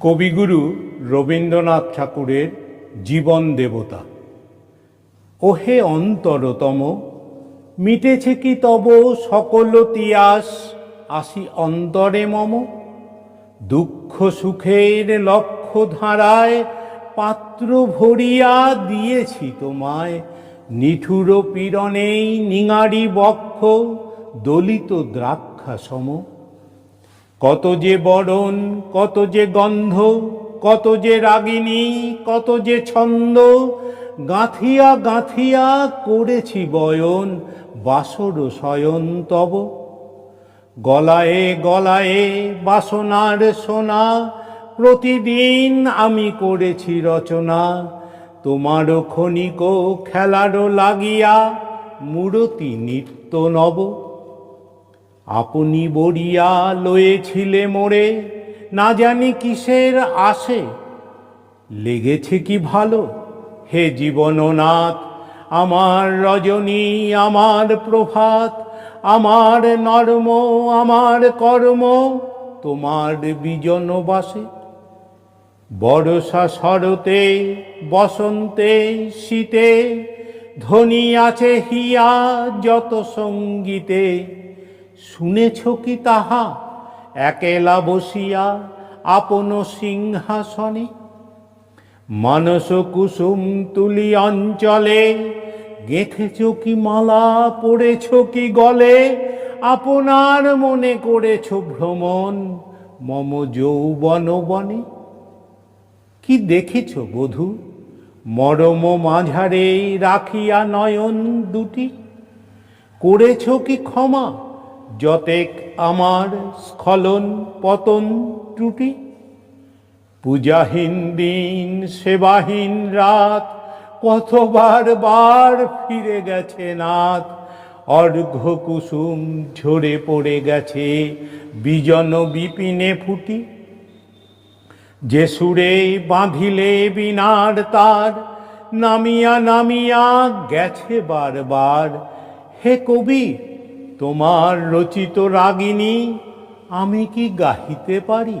কবিগুরু রবীন্দ্রনাথ ঠাকুরের জীবন দেবতা। ওহে অন্তরতম, মিটেছে কি তব সকল তিয়াস? আসি অন্তরে মম। দুঃখ সুখের লক্ষ্য ধারায় পাত্র ভরিয়া দিয়েছি তোমায়। নিঠুর পীড়নেই নিঙারি বক্ষ, দলিত দ্রাক্ষা সম কত যে বরণ, কত যে গন্ধ, কত যে রাগিনী, কত যে ছন্দ, গাঁথিয়া গাঁথিয়া করেছি বয়ন, বাসর শয়ন তব। গলায়ে গলায়ে বাসনার সোনা, প্রতিদিন আমি করেছি রচনা। তোমারও ক্ষণিক খেলারও লাগিয়া মূরতি নিত্য নব। আপনি বরিয়া লয়েছিলে মোরে, না জানি কিসের আসে। লেগেছে কি ভালো? হে জীবননাথ, আমার রজনী, আমার প্রভাত, আমার নর্ম, আমার কর্ম, তোমার বিজন বাসে। বর্ষা শরতে, বসন্তে, শীতে ধ্বনি আছে হিয়া যত সঙ্গীতে। শুনেছ কি তাহা? একেলা বসিয়া আপন সিংহাসনে। মানস কুসুম তুলি অঞ্চলে। গেঁথেছ কি মালা, পড়েছ কি গলে? আপনার মনে করেছ ভ্রমণ, মম যৌবন বনে। কি দেখেছ বধূ? মরম মাঝারে রাখিয়া নয়ন দুটি। করেছ কি ক্ষমা? যতেক আমার স্খলন পতন ত্রুটি, পূজাহীন দিন, সেবাহীন রাত, কতবার বার ফিরে গেছে নাথ অর্ঘ্য কুসুম ঝরে পড়ে গেছে, বিজন বিপিনে ফুটি। যে সুরে বাঁধিলে বিনার তার, নামিয়া নামিয়া গেছে বারবার। হে কবি তোমার রচিত রাগিনী আমি কি গাহিতে পারি?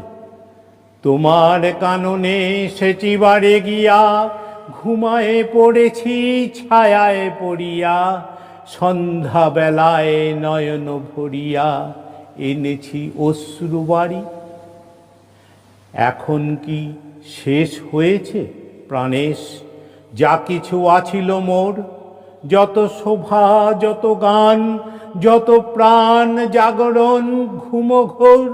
তোমার কাননে সেচিবারে গিয়া ঘুমায়ে পড়েছি, ছায়ায় পড়িয়া, সন্ধ্যাবেলায় নয়ন ভরিয়া এনেছি অশ্রুবাড়ি এখন কি শেষ হয়েছে প্রাণেশ? যা কিছু আছিল মোর যত শোভা, যত গান, যত প্রাণ জাগরণ ঘুমঘোর,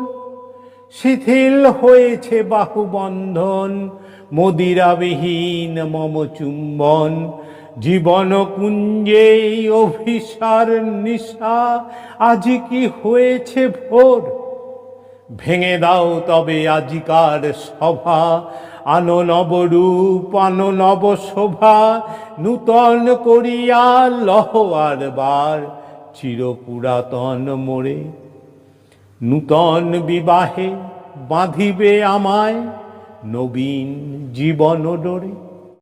শিথিল হয়েছে বাহুবন্ধন, মদিরাবিহীন মম চুম্বন জীবন কুঞ্জে অভিসার নিশা, আজ কি হয়েছে ভোর? ভেঙে দাও তবে আজিকার সভা। আনো নবরূপ, আনো নব শোভা নূতন করিয়া লহ আর বার। চিরপুরাতন মোড়ে নূতন বিবাহে বাঁধিবে আমায় নবীন জীবন ডোরে।